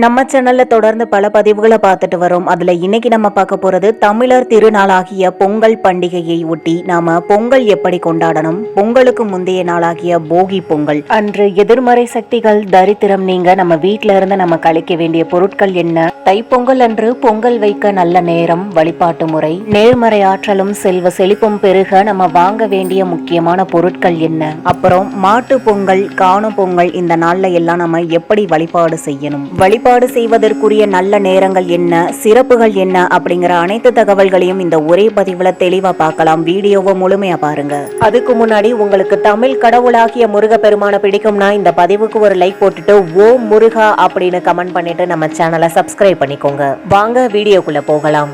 நம்ம சேனல்ல தொடர்ந்து பல பதிவுகளை பார்த்துட்டு வரோம். அதுல இன்னைக்கு நம்ம பார்க்க போறது தமிழர் திருநாளாகிய பொங்கல் பண்டிகையை ஒட்டி நாம பொங்கல் எப்படி கொண்டாடணும்? பொங்கலுக்கு முந்தைய நாளாகிய போகி பொங்கல். அன்று எதிர்மறை சக்திகள் தரித்திரம் நீங்க நம்ம வீட்டில இருந்து நம்ம கழிக்க வேண்டிய பொருட்கள் என்ன? தைப்பொங்கல் அன்று பொங்கல் வைக்க நல்ல நேரம் வழிபாட்டு முறை. நேர்மறை ஆற்றலும் செல்வ செழிப்பும் பெருக நம்ம வாங்க வேண்டிய முக்கியமான பொருட்கள் என்ன? அப்புறம் மாட்டு பொங்கல் காணும் பொங்கல் இந்த நாள்ல எல்லாம் நம்ம எப்படி வழிபாடு செய்யணும்? வழி வழிபாடு செய்வதற்குரிய நல்ல நேரங்கள் என்ன? சிறப்புகள் என்ன? அப்படிங்கிற அனைத்து தகவல்களையும் இந்த ஒரே பதிவுல தெளிவா பார்க்கலாம். வீடியோவை முழுமையா பாருங்க. அதுக்கு முன்னாடி உங்களுக்கு தமிழ் கடவுளாகிய முருக பெருமான பிடிக்கும்னா இந்த பதிவுக்கு ஒரு லைக் போட்டுட்டு ஓ முருகா அப்படின்னு கமெண்ட் பண்ணிட்டு நம்ம சேனலை சப்ஸ்கிரைப் பண்ணிக்கோங்க. வாங்க வீடியோக்குள்ள போகலாம்.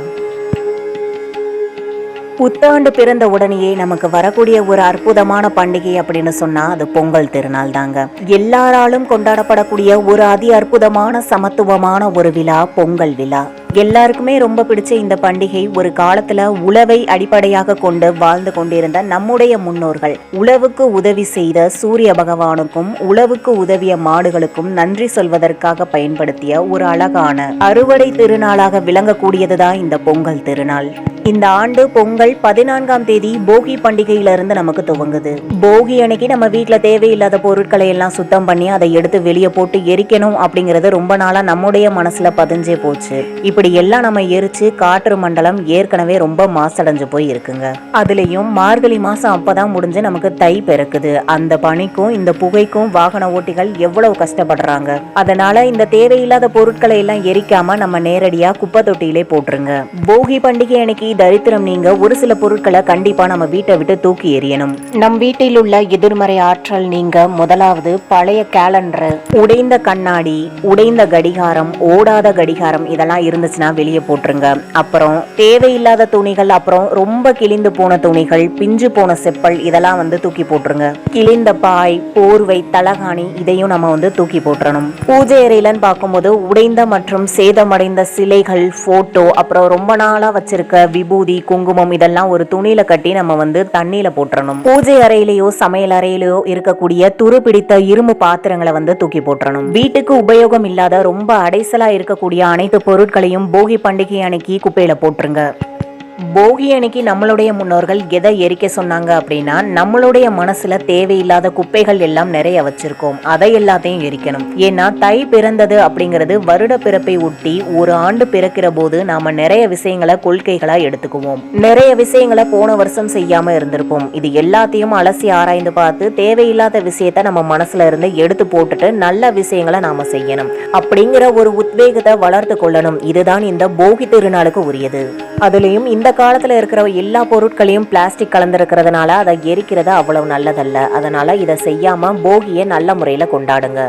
புத்தாண்டு பிறந்த உடனேயே நமக்கு வரக்கூடிய ஒரு அற்புதமான பண்டிகை அப்படின்னு சொன்னா அது பொங்கல் திருநாள் தாங்க. எல்லாராலும் கொண்டாடப்படக்கூடிய ஒரு அதி அற்புதமான சமத்துவமான ஒரு விழா பொங்கல் விழா. எல்லாருக்குமே ரொம்ப பிடிச்ச இந்த பண்டிகை ஒரு காலத்துல உழவை அடிப்படையாக கொண்டு வாழ்ந்து கொண்டிருந்த நம்முடைய முன்னோர்கள். உழவுக்கு உதவி செய்த சூரிய பகவானுக்கும் உழவுக்கு உதவிய மாடுகளுக்கும் நன்றி சொல்வதற்காக பயன்படுத்திய ஒரு அழகான அறுவடை திருநாளாக விளங்கக்கூடியதுதான் இந்த பொங்கல் திருநாள். இந்த ஆண்டு பொங்கல் பதினான்காம் தேதி போகி பண்டிகையிலிருந்து நமக்கு துவங்குது. போகி அன்னைக்கு நம்ம வீட்டில் தேவையில்லாத பொருட்களை எல்லாம் சுத்தம் பண்ணி அதை எடுத்து வெளியே போட்டு எரிக்கணும் அப்படிங்கறது ரொம்ப நாளா நம்முடைய மனசுல பதிஞ்சே போச்சு. இப்படி எல்லாம் நம்ம எரிச்சு காற்று மண்டலம் ஏற்கனவே ரொம்ப மாசடைஞ்சு போய் இருக்குங்க அதுலயும் மார்கழி மாசம் அப்பதான் முடிஞ்சு நமக்கு தை பிறக்குது. அந்த பனிக்கும் இந்த புகைக்கும் வாகன ஓட்டிகள் எவ்வளவு கஷ்டப்படுறாங்க. அதனால இந்த தேவையில்லாத பொருட்களை எல்லாம் எரிக்காம நம்ம நேரடியா குப்பை தொட்டியிலே போட்டுருங்க. போகி பண்டிகை அன்னைக்கு தரித்திரம் நீங்க ஒரு சில பொருட்களை கண்டிப்பா நம்ம வீட்டை விட்டு தூக்கி எறியணும். நம் வீட்டில் உள்ள எதிர்மறை ஆற்றல் நீங்க முதலாவது பழைய கேலண்டர் உடைந்த கண்ணாடி உடைந்த கடிகாரம் ஓடாத கடிகாரம் இதெல்லாம் இருந்துச்சுன்னா வெளியே போட்டுருங்க. அப்புறம் தேவையில்லாத துணிகள் அப்புறம் ரொம்ப கிழிந்து போன துணிகள் பிஞ்சு போன செப்பல் இதெல்லாம் வந்து தூக்கி போட்டுருங்க. கிழிந்த பாய் போர்வை தலகாணி இதையும் நம்ம வந்து தூக்கி போட்டுறணும். பூஜை அறையிலன்னு பார்க்கும்போது உடைந்த மற்றும் சேதமடைந்த சிலைகள் போட்டோ அப்புறம் ரொம்ப நாளா வச்சிருக்க விபூதி குங்குமம் இதெல்லாம் ஒரு துணியில கட்டி நம்ம வந்து தண்ணியில போட்டுறணும். பூஜை அறையிலேயோ சமையல் அறையிலேயோ இருக்கக்கூடிய துரு பிடித்த இரும்பு பாத்திரங்களை வந்து தூக்கி போட்டுறணும். வீட்டுக்கு உபயோகம் இல்லாத ரொம்ப அடைசலா இருக்கக்கூடிய அனைத்து பொருட்களையும் போகி பண்டிகை அன்னைக்கு குப்பையில போட்டுருங்க. போகி அன்னைக்கு நம்மளுடைய முன்னோர்கள் எதை எரிக்க சொன்னாங்க அப்படின்னா நம்மளுடைய மனசுல தேவையில்லாத குப்பைகள் எல்லாம் நிறைய வச்சிருக்கோம். அதை எல்லாத்தையும் எரிக்கணும். ஏன்னா தை பிறந்தது அப்படிங்கிறது வருட பிறப்பை ஒட்டி ஒரு ஆண்டு பிறக்கிற போது நாம நிறைய விஷயங்களை கொள்கைகளா எடுத்துக்குவோம். நிறைய விஷயங்களை போன வருஷம் செய்யாம இருந்திருப்போம். இது எல்லாத்தையும் அலசி ஆராய்ந்து பார்த்து தேவையில்லாத விஷயத்த நம்ம மனசுல இருந்து எடுத்து போட்டுட்டு நல்ல விஷயங்களை நாம செய்யணும். அப்படிங்கிற ஒரு உத்வேகத்தை வளர்த்து கொள்ளணும். இதுதான் இந்த போகி திருநாளுக்கு உரியது. அதுலயும் இந்த காலத்தில் இருக்கிற எல்லா பொருட்களையும் பிளாஸ்டிக் கலந்துருக்கிறதுனால அதை எரிக்கிறது அவ்வளவு நல்லதல்ல. அதனால இதை செய்யாம போகியை நல்ல முறையில கொண்டாடுங்க.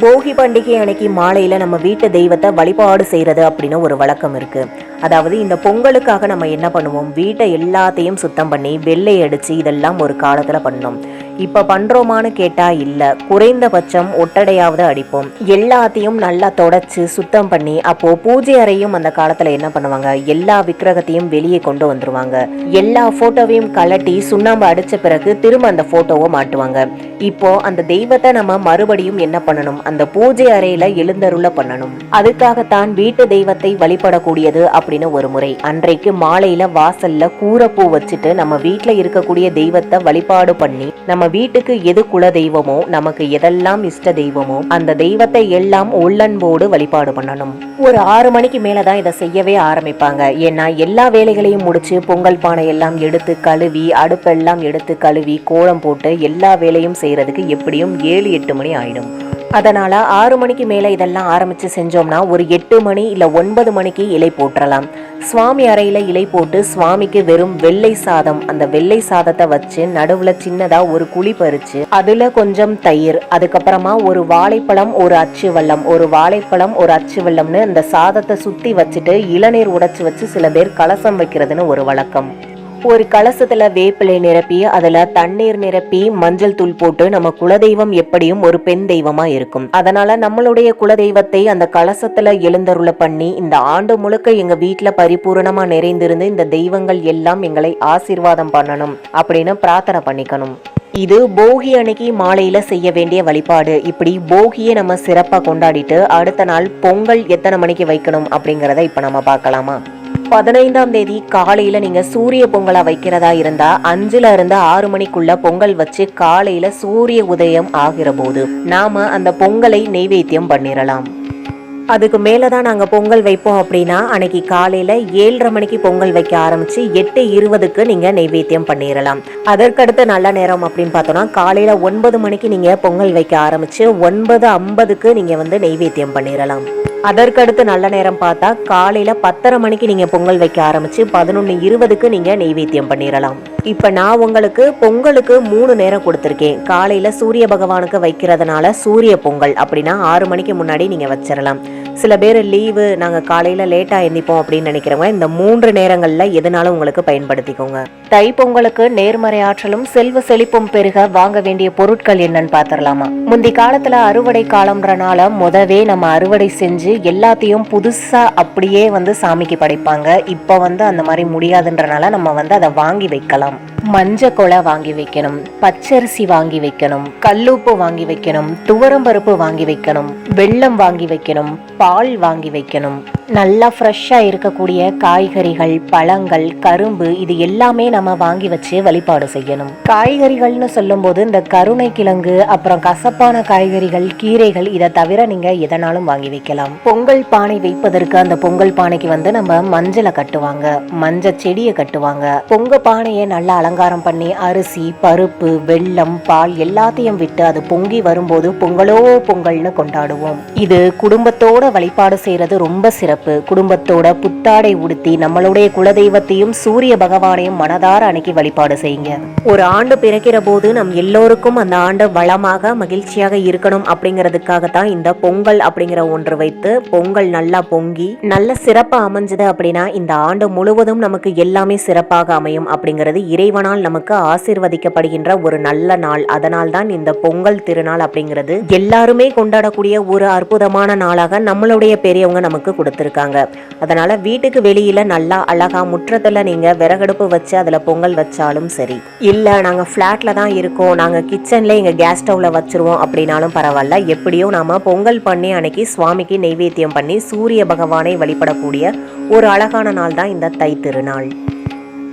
போகி பண்டிகை அன்னைக்கு மாலையில நம்ம வீட்டு தெய்வத்தை வழிபாடு செய்யறது அப்படின்னு ஒரு வழக்கம் இருக்கு. அதாவது இந்த பொங்கலுக்காக நம்ம என்ன பண்ணுவோம்? வீட்டை எல்லாத்தையும் சுத்தம் பண்ணி வெள்ளை அடிச்சு இதெல்லாம் ஒரு காலத்துல பண்ணோம் இப்போ பண்றோமான்னு கேட்டால் இல்லை. குறைந்தபட்சம் ஒட்டடையாவது அடிப்போம். எல்லாத்தையும் நல்லா தொடச்சி சுத்தம் பண்ணி அப்போ பூஜை அறையும் அந்த காலத்தில் என்ன பண்ணுவாங்க? எல்லா விக்கிரகத்தையும் வெளியே கொண்டு வந்துருவாங்க. எல்லா ஃபோட்டோவையும் கலட்டி சுண்ணாம்பு அடித்த பிறகு திரும்ப அந்த ஃபோட்டோவை மாட்டுவாங்க. இப்போ அந்த தெய்வத்தை நம்ம மறுபடியும் என்ன பண்ணணும்? அந்த பூஜை அறையில எழுந்தருள பண்ணணும். அதுக்காகத்தான் வீட்டு தெய்வத்தை வழிபடக்கூடியது அப்படின்னு ஒரு முறை. அன்றைக்கு மாலையில வாசல்ல கூரப்பூ வச்சுட்டு நம்ம வீட்டில் இருக்கக்கூடிய தெய்வத்தை வழிபாடு பண்ணி நம்ம வீட்டுக்கு எது குல தெய்வமோ நமக்கு எதெல்லாம் இஷ்ட தெய்வமோ அந்த தெய்வத்தை எல்லாம் உள்ளன்போடு வழிபாடு பண்ணணும். ஒரு ஆறு மணிக்கு மேலதான் இதை செய்யவே ஆரம்பிப்பாங்க. ஏன்னா எல்லா வேலைகளையும் முடிச்சு பொங்கல் பானை எல்லாம் எடுத்து கழுவி அடுப்பெல்லாம் எடுத்து கழுவி கோலம் போட்டு எல்லா வேலையும் செய்யறதுக்கு எப்படியும் ஏழு எட்டு மணி ஆயிடும். அதனால ஆறு மணிக்கு மேலே இதெல்லாம் ஆரம்பிச்சு செஞ்சோம்னா ஒரு எட்டு மணி இல்ல ஒன்பது மணிக்கு இலை போட்டுறலாம். சுவாமி அறையில இலை போட்டு சுவாமிக்கு வெறும் வெள்ளை சாதம் அந்த வெள்ளை சாதத்தை வச்சு நடுவுல சின்னதா ஒரு குழி பறிச்சு அதுல கொஞ்சம் தயிர் அதுக்கப்புறமா ஒரு வாழைப்பழம் ஒரு அச்சு வெள்ளம் ஒரு வாழைப்பழம் ஒரு அச்சு வெள்ளம்னு அந்த சாதத்தை சுற்றி வச்சுட்டு இளநீர் உடைச்சு வச்சு சில பேர் கலசம் வைக்கிறதுன்னு ஒரு வழக்கம். ஒரு கலசத்துல வேப்பிலை நிரப்பி அதுல தண்ணீர் நிரப்பி மஞ்சள் தூள் போட்டு நம்ம குலதெய்வம் எப்படியும் ஒரு பெண் தெய்வமா இருக்கும். அதனால நம்மளுடைய குலதெய்வத்தை அந்த கலசத்துல எழுந்தருள பண்ணி இந்த ஆண்டு முழுக்க எங்க வீட்டுல பரிபூரணமா நிறைந்திருந்து இந்த தெய்வங்கள் எல்லாம் எங்களை ஆசீர்வாதம் பண்ணணும் அப்படின்னு பிரார்த்தனை பண்ணிக்கணும். இது போகி அன்னைக்கு மாலையில செய்ய வேண்டிய வழிபாடு. இப்படி போகியை நம்ம சிறப்பா கொண்டாடிட்டு அடுத்த நாள் பொங்கல் எத்தனை மணிக்கு வைக்கணும் அப்படிங்கறத இப்ப நம்ம பார்க்கலாமா? பதினைந்தாம் தேதி காலையில நீங்க சூரிய பொங்கலா வைக்கிறதா இருந்தா அஞ்சுல இருந்து ஆறு மணிக்குள்ள பொங்கல் வச்சு காலையில சூரிய உதயம் ஆகிற போது நாம அந்த பொங்கலை நெய்வேத்தியம் பண்ணிடலாம் அதுக்கு மேலே தான் நாங்கள் பொங்கல் வைப்போம் அப்படின்னா அன்னைக்கு காலையில் ஏழரை மணிக்கு பொங்கல் வைக்க ஆரம்பித்து எட்டு இருபதுக்கு நீங்கள் நைவேத்தியம் பண்ணிடலாம் அதற்கடுத்து நல்ல நேரம் அப்படின்னு பார்த்தோன்னா காலையில் ஒன்பது மணிக்கு நீங்கள் பொங்கல் வைக்க ஆரம்பித்து ஒன்பது ஐம்பதுக்கு நீங்கள் வந்து நைவேத்தியம் பண்ணிடலாம் அதற்கடுத்து நல்ல நேரம் பார்த்தா காலையில் பத்தரை மணிக்கு நீங்கள் பொங்கல் வைக்க ஆரம்பித்து பதினொன்று இருபதுக்கு நீங்கள் நைவேத்தியம் பண்ணிடலாம் இப்போ நான் உங்களுக்கு பொங்கலுக்கு மூணு நேரம் கொடுத்துருக்கேன். காலையில் சூரிய பகவானுக்கு வைக்கிறதுனால சூரிய பொங்கல் அப்படின்னா ஆறு மணிக்கு முன்னாடி நீங்கள் வச்சிடலாம் சில பேர் லீவு நாங்கள் காலையில் லேட்டாக எந்திப்போம் அப்படின்னு நினைக்கிறவங்க இந்த மூன்று நேரங்களில் எதனாலும் உங்களுக்கு பயன்படுத்திக்கோங்க. தை பொங்கலுக்கு நேர்மறை ஆற்றலும் செல்வ செழிப்பும் பெருக வாங்க வேண்டிய பொருட்கள் என்னன்னு பார்த்துடலாமா முந்தி காலத்தில் அறுவடை காலம்ன்றனால முதவே நம்ம அறுவடை செஞ்சு எல்லாத்தையும் புதுசாக அப்படியே வந்து சாமிக்கு படைப்பாங்க. இப்போ வந்து அந்த மாதிரி முடியாதுன்றனால நம்ம வந்து அதை வாங்கி வைக்கலாம். வேண்டாம் மஞ்சள் கொலை வாங்கி வைக்கணும் பச்சரிசி வாங்கி வைக்கணும் கல்லுப்பு வாங்கி வைக்கணும் துவரம்பருப்பு வாங்கி வைக்கணும் வெள்ளம் வாங்கி வைக்கணும் பால் வாங்கி வைக்கணும். நல்லா ஃப்ரெஷ்ஷாக இருக்கக்கூடிய காய்கறிகள் பழங்கள் கரும்பு இது எல்லாமே நம்ம வாங்கி வச்சு வழிபாடு செய்யணும். காய்கறிகள்னு சொல்லும்போது இந்த கருணை கிழங்கு அப்புறம் கசப்பான காய்கறிகள் கீரைகள் இதை தவிர நீங்கள் எதனாலும் வாங்கி வைக்கலாம். பொங்கல் பானை வைப்பதற்கு அந்த பொங்கல் பானைக்கு வந்து நம்ம மஞ்சளை கட்டுவாங்க மஞ்ச செடியை கட்டுவாங்க. பொங்க பானையை நல்லா அலங்காரம் பண்ணி அரிசி பருப்பு வெள்ளம் பால் எல்லாத்தையும் விட்டு அது பொங்கி வரும்போது பொங்கலோ பொங்கல்னு கொண்டாடுவோம். இது குடும்பத்தோட வழிபாடு செய்யறது ரொம்ப சிறப்பு. குடும்பத்தோட புத்தாடை உடுத்தி நம்மளுடைய குலதெய்வத்தையும் சூரிய பகவானையும் மனதார அன்னைக்கு வழிபாடு செய்யுங்க. ஒரு ஆண்டு பிறக்கிற போது நம் எல்லோருக்கும் அந்த ஆண்டு வளமாக மகிழ்ச்சியாக இருக்கணும் அப்படிங்கிறதுக்காக தான் இந்த பொங்கல் அப்படிங்கிற ஒன்று வைத்து பொங்கல் நல்லா பொங்கி நல்ல சிறப்பா அமைஞ்சது அப்படின்னா இந்த ஆண்டு முழுவதும் நமக்கு எல்லாமே சிறப்பாக அமையும் அப்படிங்கிறது இறைவன் இறைவனால் நமக்கு ஆசிர்வதிக்கப்படுகின்ற ஒரு நல்ல நாள். அதனால் தான் இந்த பொங்கல் திருநாள் அப்படிங்கிறது எல்லாருமே கொண்டாடக்கூடிய ஒரு அற்புதமான நாளாக நம்மளுடைய பெரியவங்க நமக்கு கொடுத்துருக்காங்க. அதனால வீட்டுக்கு வெளியில நல்லா அழகா முற்றத்துல நீங்க விறகடுப்பு வச்சு அதுல பொங்கல் வச்சாலும் சரி இல்ல நாங்க ஃபிளாட்ல தான் இருக்கோம் நாங்க கிச்சன்ல எங்க கேஸ் ஸ்டவ்ல வச்சிருவோம் அப்படின்னாலும் பரவாயில்ல. எப்படியோ நாம பொங்கல் பண்ணி அன்னைக்கு சுவாமிக்கு நெய்வேத்தியம் பண்ணி சூரிய பகவானை வழிபடக்கூடிய ஒரு அழகான நாள் தான் இந்த தை திருநாள்.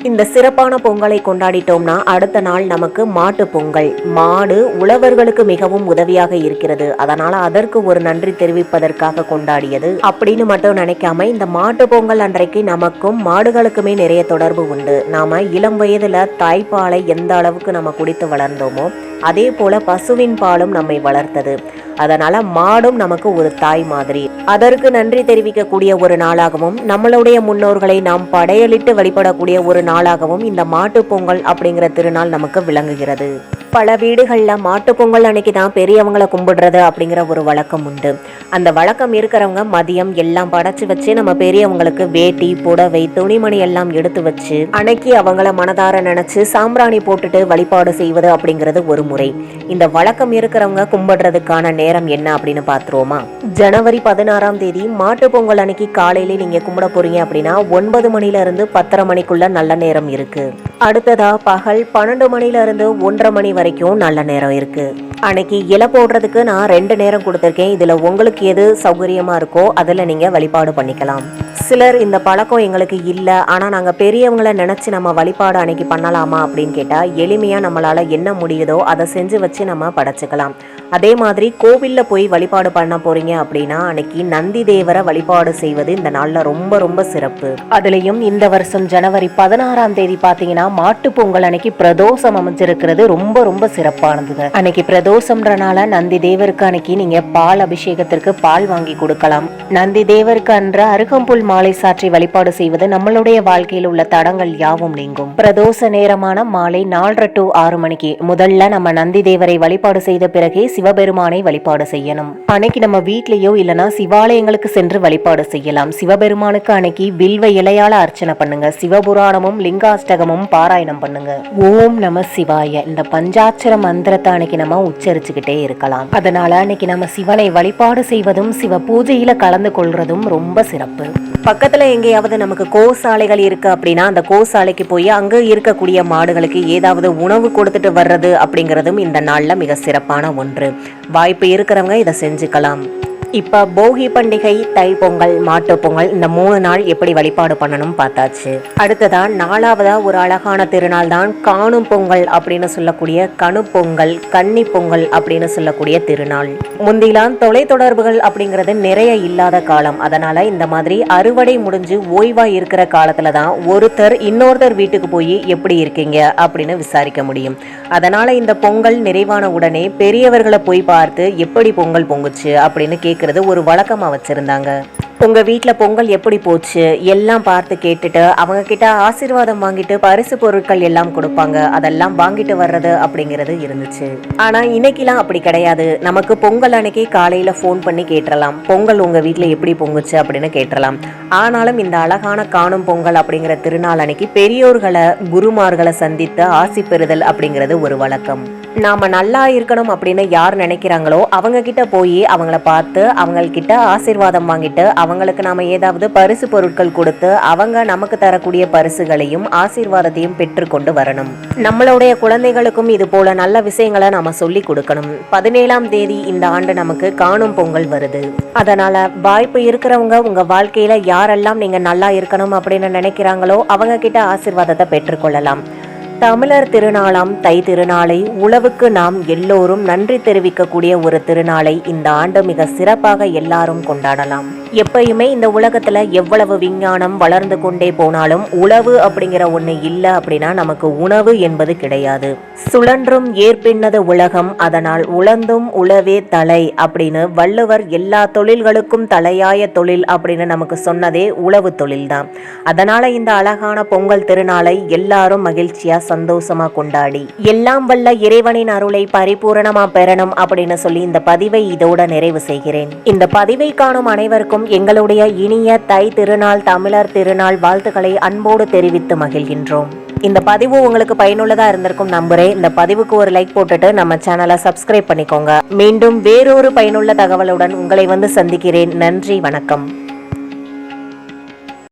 இந்த சிறப்பான பொங்கலை கொண்டாடிட்டோம்னா அடுத்த நாள் நமக்கு மாட்டு பொங்கல். மாடு உழவர்களுக்கு மிகவும் உதவியாக இருக்கிறது. அதனால அதற்கு ஒரு நன்றி தெரிவிப்பதற்காக கொண்டாடியது. அப்படின்னு மட்டும் நினைக்காம இந்த மாட்டு பொங்கல் அன்றைக்கு நமக்கும் மாடுகளுக்குமே நிறைய தொடர்பு உண்டு. நாம இளம் வயதுல தாய்ப்பாலை எந்த அளவுக்கு நம்ம குடித்து வளர்ந்தோமோ அதே போல பசுவின் பாலும் நம்மை வளர்த்தது. அதனால மாடும் நமக்கு ஒரு தாய் மாதிரி. அதற்கு நன்றி தெரிவிக்கக்கூடிய ஒரு நாளாகவும் நம்மளுடைய முன்னோர்களை நாம் படையலிட்டு வழிபடக்கூடிய ஒரு நாளாகவும் இந்த மாட்டுப் பொங்கல் அப்படிங்கிற திருநாள் நமக்கு விளங்குகிறது. பல வீடுகளில் மாட்டு பொங்கல் அன்னைக்கு தான் பெரியவங்களை கும்பிடுறது அப்படிங்கிற ஒரு வழக்கம் உண்டு. அந்த வழக்கம் இருக்கிறவங்க மதியம் எல்லாம் படைச்சு வச்சு நம்ம பெரியவங்களுக்கு வேட்டி புடவை துணிமணி எல்லாம் எடுத்து வச்சு அன்னைக்கு அவங்கள மனதார நினைச்சு சாம்பிராணி போட்டுட்டு வழிபாடு செய்வது அப்படிங்கிறது ஒரு முறை. இந்த வழக்கம் இருக்கிறவங்க கும்பிடுறதுக்கான நேரம் என்ன அப்படின்னு பார்த்துருவோமா? ஜனவரி பதினாறாம் தேதி மாட்டு பொங்கல் அன்னைக்கு காலையில நீங்க கும்பிட போறீங்க அப்படின்னா ஒன்பது மணில இருந்து பத்தரை மணிக்குள்ள நல்ல நேரம் இருக்கு. அடுத்ததா பகல் பன்னெண்டு மணில இருந்து ஒன்றரை மணி வரைக்கும் நல்ல நேரம் இருக்கு. அன்னைக்கு இலை போடுறதுக்கு நான் ரெண்டு நேரம் கொடுத்துருக்கேன். இதுல உங்களுக்கு எது சௌகரியமா இருக்கோ அதுல நீங்க வழிபாடு பண்ணிக்கலாம். சிலர் இந்த பழக்கம் எங்களுக்கு இல்லை. ஆனால் நாங்கள் பெரியவங்கள நினச்சி நம்ம வழிபாடு அன்னைக்கு பண்ணலாமா அப்படின்னு கேட்டால் எளிமையாக நம்மளால் என்ன முடியுதோ அதை செஞ்சு வச்சு நம்ம படைச்சிக்கலாம். அதே மாதிரி கோவிலில் போய் வழிபாடு பண்ண போறீங்க அப்படின்னா அன்னைக்கு நந்தி தேவரை வழிபாடு செய்வது இந்த நாளில் ரொம்ப ரொம்ப சிறப்பு. அதுலேயும் இந்த வருஷம் ஜனவரி பதினாறாம் தேதி பார்த்தீங்கன்னா மாட்டு பொங்கல் அன்னைக்கு பிரதோஷம் அமைஞ்சிருக்கிறது. ரொம்ப ரொம்ப சிறப்பானதுங்க. அன்னைக்கு பிரதோஷம்ன்றனால நந்தி தேவருக்கு அன்னைக்கு நீங்க பால் அபிஷேகத்திற்கு பால் வாங்கி கொடுக்கலாம். நந்தி தேவருக்கு அன்ற அருகம்புல் மாலை சாற்றி வழிபாடு செய்வது நம்மளுடைய வாழ்க்கையில் உள்ள தடங்கள் யாவும் நீங்கும். பிரதோஷ நேரமான மாலை நாலரை டு ஆறு மணிக்கு முதல்ல நம்ம நந்தி தேவரை வழிபாடு செய்த பிறகே சிவபெருமானை வழிபாடு செய்யணும். அன்னைக்கு நம்ம வீட்லயோ இல்லனா சிவாலயங்களுக்கு சென்று வழிபாடு செய்யலாம். சிவபெருமானுக்கு அன்னைக்கு வில்வ இலையால அர்ச்சனை பண்ணுங்க. சிவபுராணமும் லிங்காஷ்டகமும் பாராயணம் பண்ணுங்க. ஓம் நம சிவாய. இந்த பஞ்சாட்சர மந்திரத்தை அன்னைக்கு நம்ம உச்சரிச்சுக்கிட்டே இருக்கலாம். அதனால அன்னைக்கு நம்ம சிவனை வழிபாடு செய்வதும் சிவ பூஜையில கலந்து கொள்றதும் ரொம்ப சிறப்பு. பக்கத்துல எங்கேயாவது நமக்கு கோசாலைகள் இருக்கு அப்படின்னா அந்த கோசாலைக்கு போய் அங்க இருக்கக்கூடிய மாடுகளுக்கு ஏதாவது உணவு கொடுத்துட்டு வர்றது அப்படிங்கிறதும் இந்த நாள்ல மிக சிறப்பான ஒன்று. வாய்ப்பு இருக்கிறவங்க இதை செஞ்சுக்கலாம். இப்போ போகி பண்டிகை தை பொங்கல் மாட்டுப் பொங்கல் இந்த மூணு நாள் எப்படி வழிபாடு பண்ணணும் பார்த்தாச்சு. அடுத்ததான் நாலாவதா ஒரு அழகான திருநாள் தான் காணும் பொங்கல் அப்படின்னு சொல்லக்கூடிய கணு பொங்கல் கன்னி பொங்கல் அப்படின்னு சொல்லக்கூடிய திருநாள். முந்திலாம் தொலைத்தொடர்புகள் அப்படிங்கிறது நிறைய இல்லாத காலம். அதனால இந்த மாதிரி அறுவடை முடிஞ்சு ஓய்வா இருக்கிற காலத்துல தான் ஒருத்தர் இன்னொருத்தர் வீட்டுக்கு போய் எப்படி இருக்கீங்க அப்படின்னு விசாரிக்க முடியும். அதனால இந்த பொங்கல் நிறைவான உடனே பெரியவர்களை போய் பார்த்து எப்படி பொங்கல் பொங்குச்சு அப்படின்னு வைக்கிறது ஒரு வழக்கமா வச்சிருந்தாங்க. உங்க வீட்டில் பொங்கல் எப்படி போச்சு? எல்லாம் பார்த்து கேட்டுட்டு அவங்க கிட்ட ஆசீர்வாதம் வாங்கிட்டு பரிசு பொருட்கள் எல்லாம் கொடுப்பாங்க. அதெல்லாம் வாங்கிட்டு வர்றது அப்படிங்கிறது இருந்துச்சு. ஆனா இன்னைக்கெல்லாம் அப்படி கிடையாது. நமக்கு பொங்கல் அன்னைக்கு காலையில ஃபோன் பண்ணி கேட்டுடலாம் பொங்கல் உங்க வீட்டில் எப்படி பொங்குச்சு அப்படின்னு கேட்டுடலாம் ஆனாலும் இந்த அழகான காணும் பொங்கல் அப்படிங்கிற திருநாள் அன்னைக்கு பெரியோர்களை குருமார்களை சந்தித்து ஆசி பெறுதல் அப்படிங்கிறது ஒரு வழக்கம். நாம நல்லா இருக்கணும் அப்படின்னு யார் நினைக்கிறாங்களோ அவங்க கிட்ட போய் அவங்கள பார்த்து அவங்கக்கிட்ட ஆசீர்வாதம் வாங்கிட்டு அவங்களுக்கு நாம ஏதாவது பரிசு பொருட்கள் கொடுத்து அவங்க நமக்கு தரக்கூடிய பரிசுகளையும் ஆசீர்வாதத்தையும் பெற்றுக்கொண்டு வரணும். நம்மளுடைய குழந்தைகளுக்கும் இது போல நல்ல விஷயங்களை நாம சொல்லி கொடுக்கணும். பதினேழாம் தேதி இந்த ஆண்டு நமக்கு காணும் பொங்கல் வருது. அதனால வாய்ப்பு இருக்கிறவங்க உங்க வாழ்க்கையில யாரெல்லாம் நீங்க நல்லா இருக்கணும் அப்படின்னு நினைக்கிறாங்களோ அவங்க கிட்ட ஆசீர்வாதத்தை பெற்றுக்கொள்ளலாம் தமிழர் திருநாளாம் தை திருநாளை உழவுக்கு நாம் எல்லோரும் நன்றி தெரிவிக்கக்கூடிய ஒரு திருநாளை இந்த ஆண்டு மிக சிறப்பாக எல்லாரும் கொண்டாடலாம். எப்பயுமே இந்த உலகத்துல எவ்வளவு விஞ்ஞானம் வளர்ந்து கொண்டே போனாலும் உழவு அப்படிங்கிற ஒண்ணு இல்லை அப்படின்னா நமக்கு உணவு என்பது கிடையாது. சுழன்றும் ஏற்பின்னது உலகம் அதனால் உழந்தும் உழவே தலை அப்படின்னு வள்ளுவர் எல்லா தொழில்களுக்கும் தலையாய தொழில் அப்படின்னு நமக்கு சொன்னதே உழவு தொழில் தான் அதனால இந்த அழகான பொங்கல் திருநாளை எல்லாரும் மகிழ்ச்சியா சந்தோஷமா கொண்டாடி. எல்லாம் வல்ல இறைவனின் அருளை பரிபூரணமா பெறணும் அப்படின்னு சொல்லி இந்த பதிவை இதோட நிறைவு செய்கிறேன். இந்த பதிவை காணும் அனைவருக்கும் எங்களுடைய இனிய தை திருநாள் தமிழர் திருநாள் வாழ்த்துக்களை அன்போடு தெரிவித்து மகிழ்கின்றோம். இந்த பதிவு உங்களுக்கு பயனுள்ளதா இருந்திருக்கும் நம்புறேன். இந்த பதிவுக்கு ஒரு லைக் போட்டுட்டு நம்ம சேனலை சப்ஸ்கிரைப் பண்ணிக்கோங்க. மீண்டும் வேறொரு பயனுள்ள தகவலுடன் உங்களை வந்து சந்திக்கிறேன். நன்றி வணக்கம்.